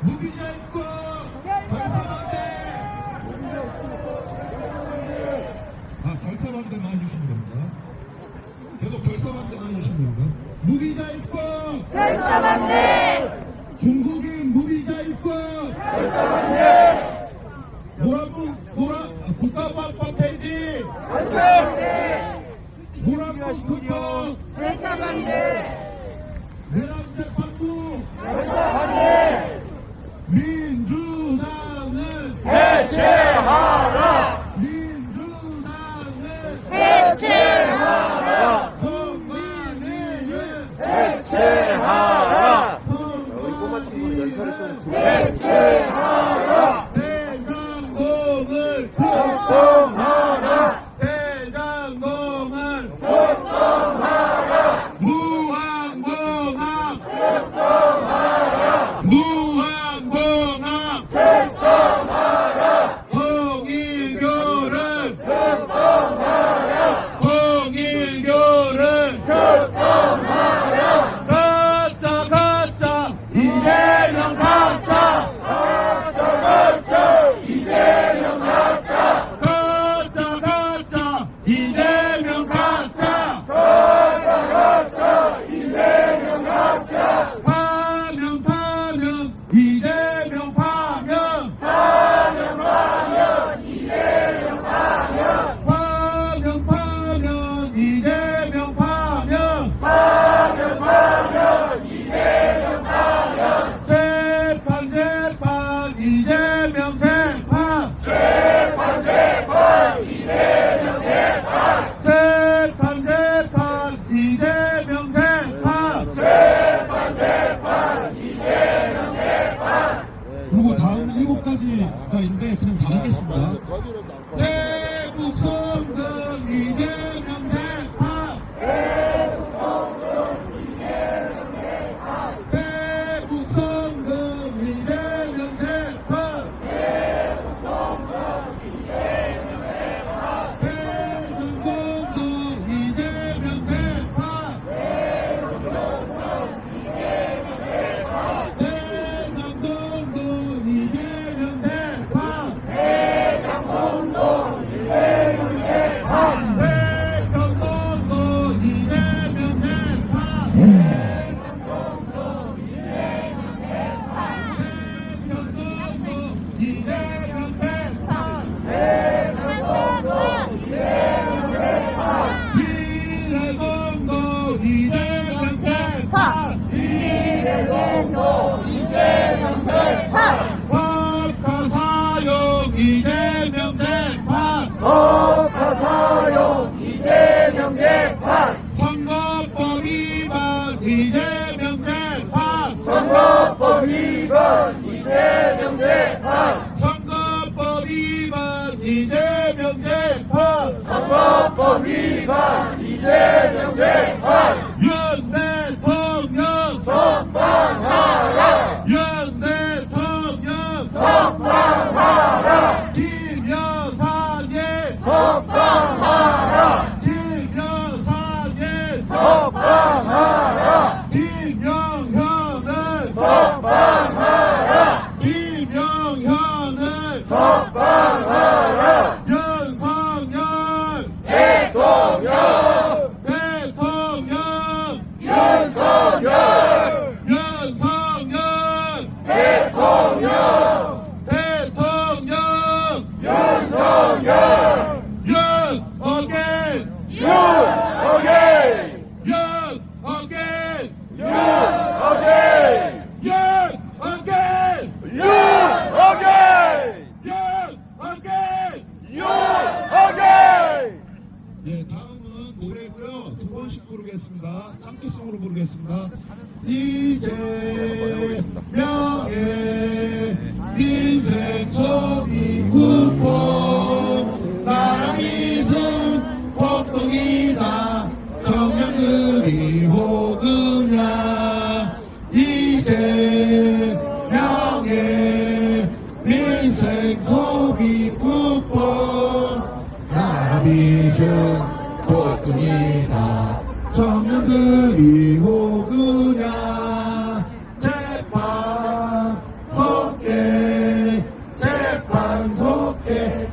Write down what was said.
무기자 입고 결사반대 아 결사반대만 해주시면 됩니다 계속 결사반대만 해주시면 됩니다 무기자 입고 결사반대 중국인 무기자 입고 결사반대 모란부 모란 국가방법 폐지 모란부 국법 결사반대 내란제 방구 민주당을 해체하라! 민주당을 해체하라 선관위를 해체하라! 선관위를 해체하라 대장동을 특검하라! 대장동을 무한공항 무한공항 통일교를 통일교를 가짜 가짜 이재명 가짜 가짜 가짜 이재명 가짜 파면 파면 이재명 파면 파면 파면 이재명 파면 재판 재판 이재명 재판 재판 재판 이재명 재판 그리고 다음 일곱 가지가 있는데 그냥 다 하겠습니다. 대북 성 위반 이재명 재판! 선거법 위반 이재명 재판 선거법 위반 이재명 재판! 윤 대통령 석방하라! 윤 대통령 석방하라! 김여사의 석방하라! 김여사의 석방하라! 김영현을 석방하라! 김영현을 석방하라! 윤석열 대통령! 대통령 윤석열! 윤석열 대통령! 대통령 윤석열! 윤 어겐 윤 어게인! 윤 예. 짱기송으로 부르겠습니다. 이재명의 인생 초비 국뽕 뿐이다. 청년들이 호구냐? 재판 속게 재판 속게